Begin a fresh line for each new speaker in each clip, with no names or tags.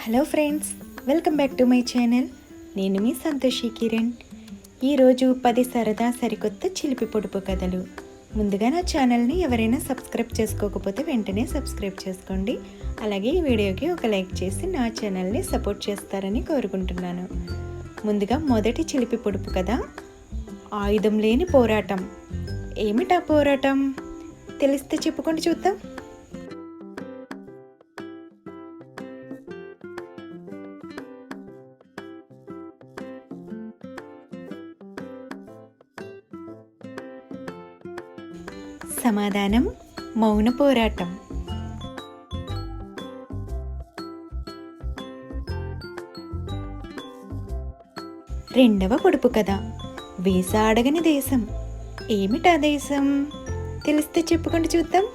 Hello friends welcome back to my channel. నేను మీ సంతోషి కిరణ్. ఈరోజు పది సరదా సరికొత్త చిలిపి పొడుపు కథలు. ముందుగా నా ఛానల్ని ఎవరైనా సబ్స్క్రైబ్ చేసుకోకపోతే వెంటనే సబ్స్క్రైబ్ చేసుకోండి. అలాగే ఈ వీడియోకి ఒక లైక్ చేసి నా ఛానల్ని సపోర్ట్ చేస్తారని కోరుకుంటున్నాను. ముందుగా మొదటి చిలిపి పొడుపు కథ. ఆయుధం లేని పోరాటం. ఏమిటా పోరాటం? తెలిస్తే చెప్పుకొని చూద్దాం. సమాధానం మౌన పోరాటం. రెండవ పొడుపు కథ వీసా అడగని దేశం. ఏమిటా దేశం? తెలిస్తే చెప్పుకుంటూ చూద్దాం.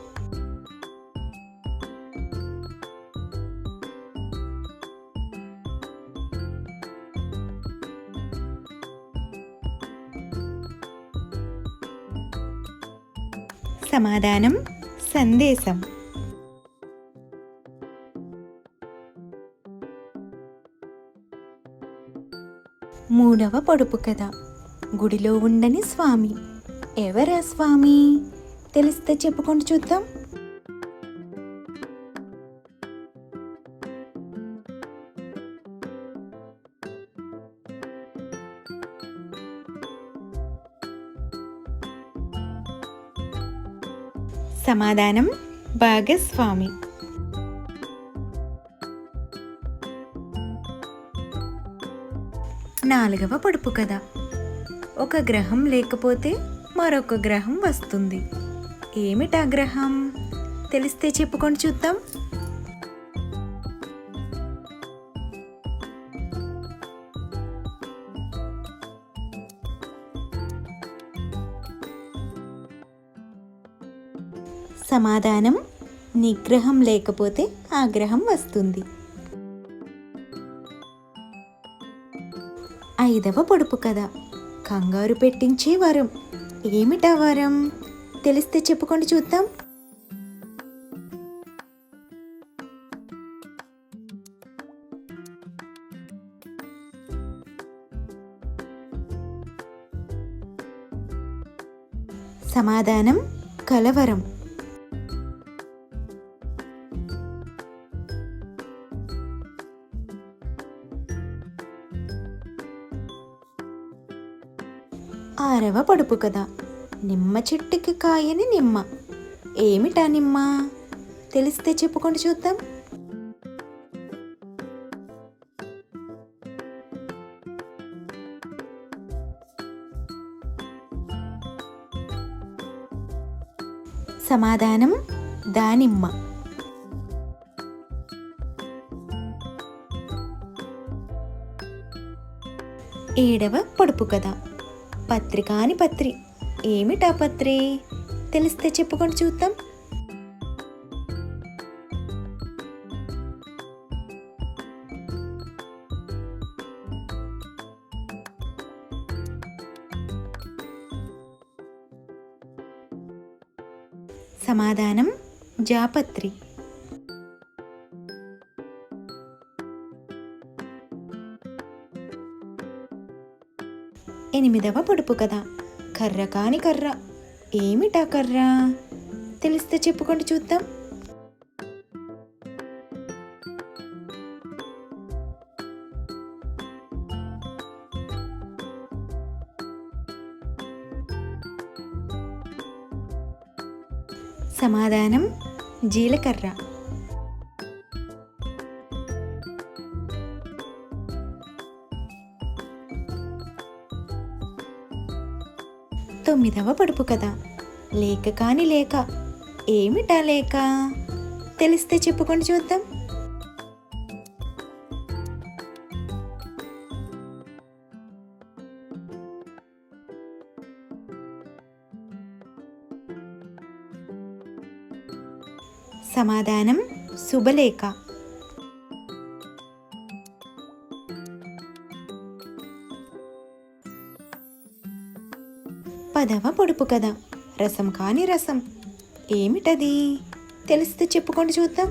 సమాధానం సందేశం మూడవ పొడుపు కథ గుడిలో ఉండని స్వామి ఎవరా స్వామి తెలిస్తే చెప్పుకొని చూద్దాం సమాధానం భాగస్వామి. నాలుగవ పొడుపు కథ. ఒక గ్రహం లేకపోతే మరొక గ్రహం వస్తుంది. ఏమిటా గ్రహం? తెలిస్తే చెప్పుకొని చూద్దాం. సమాధానం నిగ్రహం లేకపోతే ఆగ్రహం వస్తుంది. ఐదవ పొడుపు కథ. కంగారు పెట్టించే వరం. ఏమిటా వరం? తెలిస్తే చెప్పుకొని చూద్దాం. సమాధానం కలవరం. ఆరవ పడుపు కథ నిమ్మ చెట్టుకి కాయని నిమ్మ. ఏమిటా నిమ్మ? తెలిస్తే చెప్పుకొని చూద్దాం. సమాధానం దానిమ్మ ఏడవ పొడుపు కథ పత్రికాని పత్రి. ఏమిటా పత్రి? తెలిస్తే చెప్పుకొని చూద్దాం. సమాధానం జాపత్రి. ఎనిమిదవ పొడుపు కథ. కర్ర కాని కర్ర. ఏమిటా కర్ర? తెలిస్తే చెప్పుకోండి చూద్దాం. సమాధానం జీలకర్ర. తొమ్మిదవ పొడుపు కథ. లేక కాని లేక ఏమిటా లేక? తెలిస్తే చెప్పుకొని చూద్దాం. సమాధానం శుభలేఖ. పదవ పొడుపు కథ. రసం కాని రసం. ఏమిటది? తెలిస్తే చెప్పుకోండి చూద్దాం.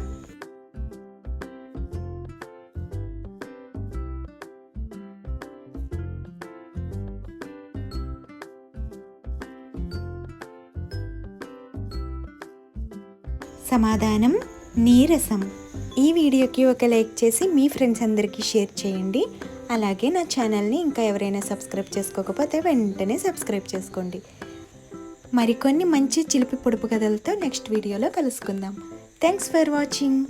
సమాధానం నీరసం. ఈ వీడియోకి ఒక లైక్ చేసి మీ ఫ్రెండ్స్ అందరికీ షేర్ చేయండి. అలాగే నా ఛానల్ని ఇంకా ఎవరైనా సబ్స్క్రైబ్ చేసుకోకపోతే వెంటనే సబ్స్క్రైబ్ చేసుకోండి. మరికొన్ని మంచి చిలిపి పొడుపు కథలతో నెక్స్ట్ వీడియోలో కలుసుకుందాం. Thanks for watching